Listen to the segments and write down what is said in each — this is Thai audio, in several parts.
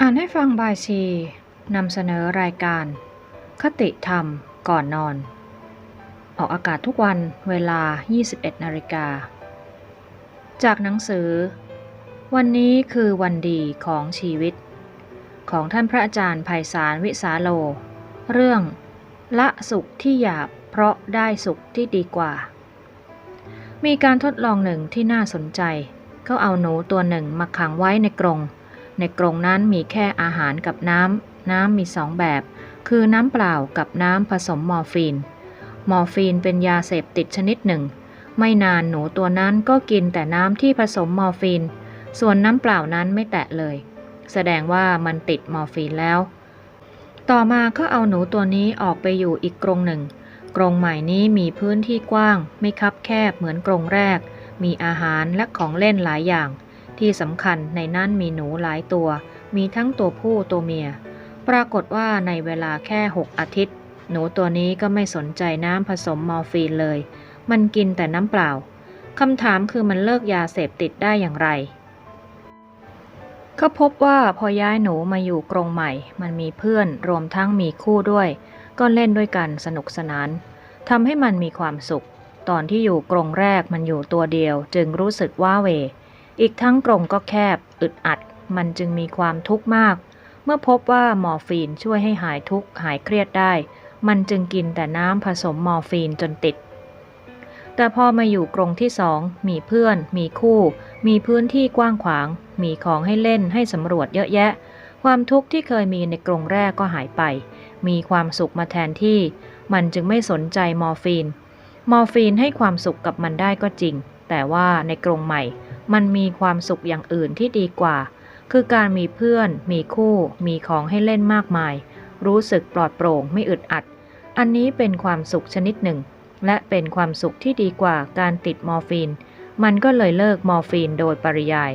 อ่านให้ฟังบายชีนำเสนอรายการ คติธรรมก่อนนอน ออกอากาศทุกวันเวลา 21นาฬิกา จากหนังสือ วันนี้คือวันดีของชีวิต ของท่านพระอาจารย์ไพศาลวิสาโล เรื่อง ละสุขที่หยาบเพราะได้สุขที่ดีกว่า มีการทดลองหนึ่งที่น่าสนใจ เขาเอาหนูตัวหนึ่งมาขังไว้ในกรง ในกรงนั้นมีแค่อาหารกับน้ำ น้ำมีสองแบบ คือน้ำเปล่ากับน้ำผสมมอร์ฟีน มอร์ฟีนเป็นยาเสพติดชนิดหนึ่ง ไม่นานหนูตัวนั้นก็กินแต่น้ำที่ผสมมอร์ฟีน ส่วนน้ำเปล่านั้นไม่แตะเลย แสดงว่ามันติดมอร์ฟีนแล้ว ต่อมาก็เอาหนูตัวนี้ออกไปอยู่อีกกรงหนึ่ง กรงใหม่นี้มีพื้นที่กว้าง ไม่คับแคบเหมือนกรงแรก มีอาหารและของเล่นหลายอย่าง ที่สำคัญในนั้นมีหนูหลายตัว มีทั้งตัวผู้ตัวเมีย ปรากฏว่าในเวลาแค่ 6 อาทิตย์ หนูตัวนี้ก็ไม่สนใจน้ำผสมมอร์ฟีนเลย มันกินแต่น้ำเปล่าคำถามคือมันเลิกยาเสพติดได้อย่างไรก็พบว่าพอย้ายหนูมาอยู่กรงใหม่ มันมีเพื่อนรวมทั้งมีคู่ด้วย ก็เล่นด้วยกันสนุกสนานทำให้มันมีความสุข ตอนที่อยู่กรงแรกมันอยู่ตัวเดียว จึงรู้สึกว้าเหว อีกทั้งกรงก็แคบ อึดอัด มันจึงมีความทุกข์มาก เมื่อพบว่ามอร์ฟีนช่วยให้หายทุกข์หายเครียดได้ มันจึงกินแต่น้ำผสมมอร์ฟีนจนติด แต่พอมาอยู่กรงที่สอง มีเพื่อน มีคู่ มีพื้นที่กว้างขวาง มีของให้เล่นให้สำรวจเยอะแยะ ความทุกข์ที่เคยมีในกรงแรกก็หายไป มีความสุขมาแทนที่ มันจึงไม่สนใจมอร์ฟีน มอร์ฟีนให้ความสุขกับมันได้ก็จริง แต่ว่าในกรงใหม่ มันมีความสุขอย่างอื่นที่ดีกว่า คือการมีเพื่อน มีคู่ มีของให้เล่นมากมาย รู้สึกปลอดโปร่งไม่อึดอัด อันนี้เป็นความสุขชนิดหนึ่ง และเป็นความสุขที่ดีกว่าการติดมอร์ฟีน มันก็เลยเลิกมอร์ฟีนโดยปริยาย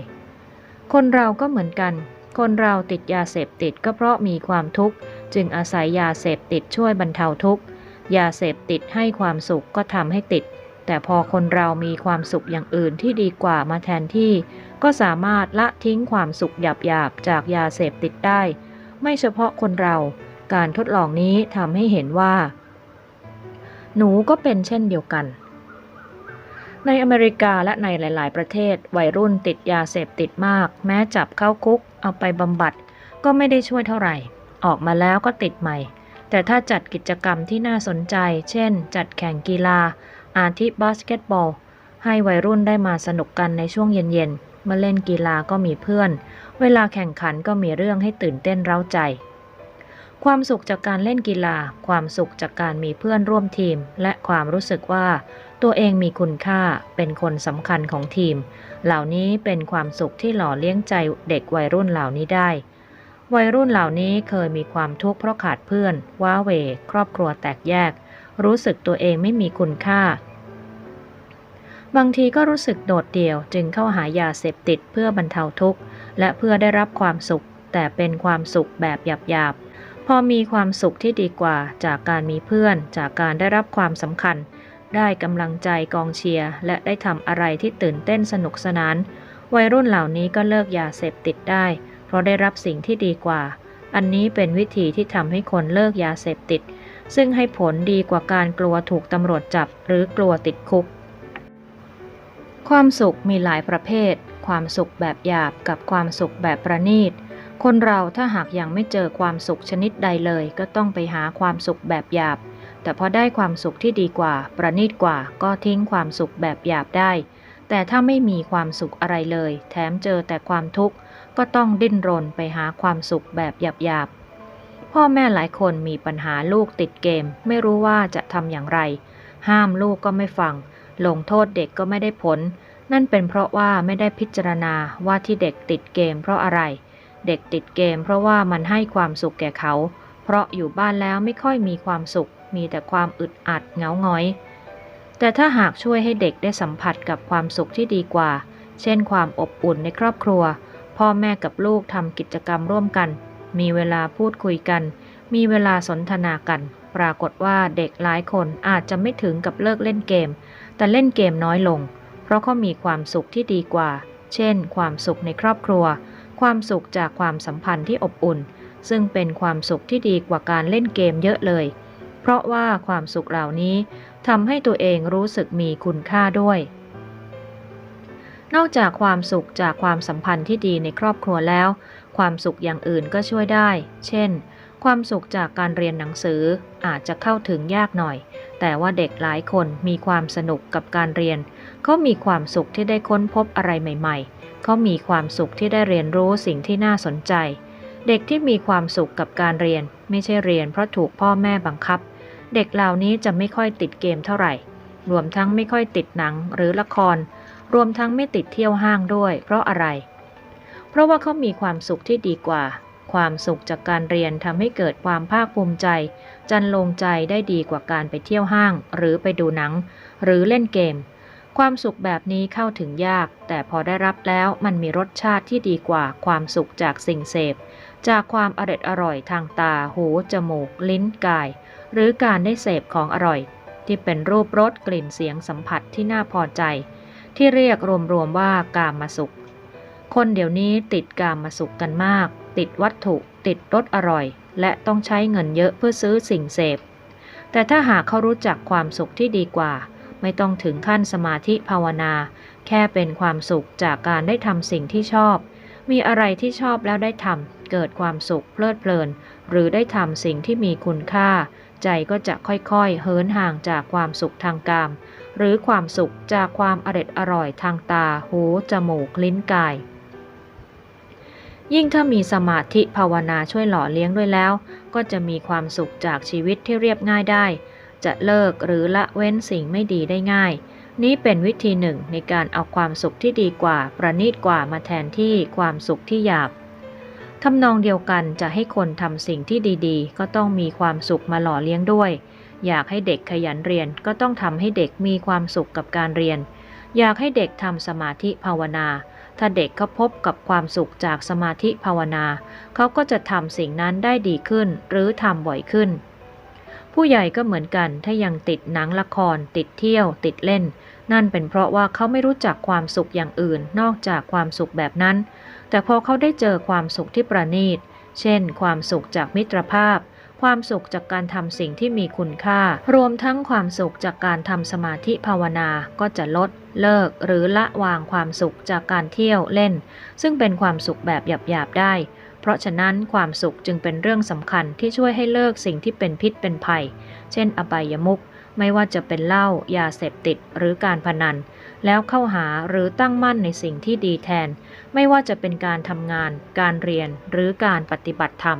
คนเราก็เหมือนกัน คนเราติดยาเสพติดก็เพราะมีความทุกข์ จึงอาศัยยาเสพติดช่วยบรรเทาทุกข์ ยาเสพติดให้ความสุขก็ทำให้ติด แต่พอคนเรามีความสุขอย่างอื่นที่ดีกว่ามาแทนที่ ก็สามารถละทิ้งความสุขหยาบๆจากยาเสพติดได้ ไม่เฉพาะคนเรา การทดลองนี้ทำให้เห็นว่า หนูก็เป็นเช่นเดียวกัน ในอเมริกาและในหลาย ๆ ประเทศ วัยรุ่นติดยาเสพติดมาก แม้จับเข้าคุก เอาไปบำบัด ก็ไม่ได้ช่วยเท่าไหร่ ออกมาแล้วก็ติดใหม่ แต่ถ้าจัดกิจกรรมที่น่าสนใจ เช่น จัดแข่งกีฬา อาทิบาสเกตบอล ให้วัยรุ่นได้มาสนุกกันในช่วงเย็นๆเมื่อเล่นกีฬาก็มีเพื่อน เวลาแข่งขันก็มีเรื่องให้ตื่นเต้นเร้าใจ ความสุขจากการเล่นกีฬา ความสุขจากการมีเพื่อนร่วมทีม และความรู้สึกว่า ตัวเองมีคุณค่าเป็นคนสำคัญของทีม เหล่านี้เป็นความสุขที่หล่อเลี้ยงใจเด็กวัยรุ่นเหล่านี้ได้วัยรุ่นเหล่านี้เคยมีความทุกข์เพราะขาดเพื่อน ว้าเว ครอบครัวแตกแยก รู้สึกตัวเองไม่มีคุณค่า บางทีก็รู้สึกโดดเดี่ยวจึงเข้าหายาเสพติดเพื่อบรรเทาทุกข์ และเพื่อได้รับความสุข แต่เป็นความสุขแบบหยาบๆ พอมีความสุขที่ดีกว่าจากการมีเพื่อน จากการได้รับความสำคัญ ได้กำลังใจกองเชียร์และได้ทำอะไรที่ตื่นเต้นสนุกสนาน วัยรุ่นเหล่านี้ก็เลิกยาเสพติดได้ เพราะได้รับสิ่งที่ดีกว่า อันนี้เป็นวิธีที่ทำให้คนเลิกยาเสพติด ซึ่งให้ผลดีกว่าการกลัวถูกตำรวจจับหรือกลัวติดคุก ความสุขมีหลายประเภท ความสุขแบบหยาบกับความสุขแบบประณีต คนเราถ้าหากยังไม่เจอความสุขชนิดใดเลย ก็ต้องไปหาความสุขแบบหยาบ แต่พอได้ความสุขที่ดีกว่า ประณีตกว่า ก็ทิ้งความสุขแบบหยาบได้ แต่ถ้าไม่มีความสุขอะไรเลย แถมเจอแต่ความทุกข์ ก็ต้องดิ้นรนไปหาความสุขแบบหยาบๆ พ่อแม่หลายคนมีปัญหาลูกติดเกม ไม่รู้ว่าจะทำอย่างไร ห้ามลูกก็ไม่ฟัง ลงโทษเด็กก็ไม่ได้ผล นั่นเป็นเพราะว่าไม่ได้พิจารณาว่าที่เด็กติดเกมเพราะอะไร เด็กติดเกมเพราะว่ามันให้ความสุขแก่เขา เพราะอยู่บ้านแล้วไม่ค่อยมีความสุข มีแต่ความอึดอัดเหงาหงอย แต่ถ้าหากช่วยให้เด็กได้สัมผัสกับความสุขที่ดีกว่า เช่นความอบอุ่นในครอบครัว พ่อแม่กับลูกทำกิจกรรมร่วมกัน มีเวลาพูดคุยกัน มีเวลาสนทนากัน ปรากฏว่าเด็กหลายคนอาจจะไม่ถึงกับเลิกเล่นเกม แต่เล่นเกมน้อยลง เพราะเขามีความสุขที่ดีกว่า เช่น ความสุขในครอบครัว ความสุขจากความสัมพันธ์ที่อบอุ่น ซึ่งเป็นความสุขที่ดีกว่าการเล่นเกมเยอะเลย เพราะว่าความสุขเหล่านี้ทำให้ตัวเองรู้สึกมีคุณค่าด้วย นอกจากความสุขจากความสัมพันธ์ที่ดีในครอบครัวแล้ว ความสุขอย่างอื่นก็ช่วยได้ เช่น ความสุขจากการเรียนหนังสืออาจจะเข้าถึงยากหน่อย แต่ว่าเด็กหลายคนมีความสนุกกับการเรียน เขามีความสุขที่ได้ค้นพบอะไรใหม่ ๆ เขามีความสุขที่ได้เรียนรู้สิ่งที่น่าสนใจ เด็กที่มีความสุขกับการเรียน ไม่ใช่เรียนเพราะถูกพ่อแม่บังคับ เด็กเหล่านี้จะไม่ค่อยติดเกมเท่าไหร่ รวมทั้งไม่ค่อยติดหนังหรือละคร รวมทั้งไม่ติดเที่ยวห้างด้วย เพราะอะไร เพราะว่าเขามีความสุขที่ดีกว่า ความสุขจากการเรียนทำให้เกิดความภาคภูมิใจ จันลงใจได้ดีกว่าการไปเที่ยวห้าง หรือไปดูหนัง หรือเล่นเกม ความสุขแบบนี้เข้าถึงยาก แต่พอได้รับแล้วมันมีรสชาติที่ดีกว่า ความสุขจากสิ่งเสพ จากความอร็ดอร่อยทางตา หู จมูก ลิ้น กาย หรือการได้เสพของอร่อย ที่เป็นรูปรสกลิ่นเสียงสัมผัสที่น่าพอใจ ที่เรียกรวมๆว่ากามสุข คนเดี๋ยวนี้ติดกามสุขกันมาก ติดวัตถุ ติดรสอร่อย และต้องใช้เงินเยอะเพื่อซื้อสิ่งเสพ แต่ถ้าหากเขารู้จักความสุขที่ดีกว่า ไม่ต้องถึงขั้นสมาธิภาวนา แค่เป็นความสุขจากการได้ทำสิ่งที่ชอบ มีอะไรที่ชอบแล้วได้ทำเกิดความสุขเพลิดเพลิน หรือได้ทำสิ่งที่มีคุณค่า ใจก็จะค่อยๆ เหินห่างจากความสุขทางกาม หรือความสุขจากความอร็ดอร่อยทางตา หู จมูก ลิ้นกาย ยิ่งถ้ามีสมาธิภาวนาช่วยหล่อเลี้ยงด้วยแล้ว ก็จะมีความสุขจากชีวิตที่เรียบง่ายได้ จะเลิกหรือละเว้นสิ่งไม่ดีได้ง่าย นี้เป็นวิธีหนึ่งในการเอาความสุขที่ดีกว่า ประณีตกว่ามาแทนที่ความสุขที่หยาบทำนองเดียวกันจะให้คนทำสิ่งที่ดีๆ ก็ต้องมีความสุขมาหล่อเลี้ยงด้วย อยากให้เด็กขยันเรียนก็ต้องทำให้เด็กมีความสุขกับการเรียน อยากให้เด็กทำสมาธิภาวนา ถ้าเด็กเขาพบกับความสุขจากสมาธิภาวนา เขาก็จะทำสิ่งนั้นได้ดีขึ้นหรือทำบ่อยขึ้น ผู้ใหญ่ก็เหมือนกันถ้ายังติดหนังละคร ติดเที่ยว ติดเล่น นั่นเป็นเพราะว่าเขาไม่รู้จักความสุขอย่างอื่น นอกจากความสุขแบบนั้น แต่พอเขาได้เจอความสุขที่ประณีต เช่น ความสุขจากมิตรภาพ ความสุขจากการทำสิ่งที่มีคุณค่า รวมทั้งความสุขจากการทำสมาธิภาวนาก็จะลดเลิกหรือละวางความสุขจากการเที่ยวเล่น ซึ่งเป็นความสุขแบบหยาบๆได้ เพราะฉะนั้นความสุขจึงเป็นเรื่องสำคัญที่ช่วยให้เลิกสิ่งที่เป็นพิษเป็นภัย เช่น อบายมุขไม่ว่าจะเป็นเหล้ายาเสพติดหรือการพนัน แล้วเข้าหาหรือตั้งมั่นในสิ่งที่ดีแทน ไม่ว่าจะเป็นการทำงาน การเรียนหรือการปฏิบัติธรรม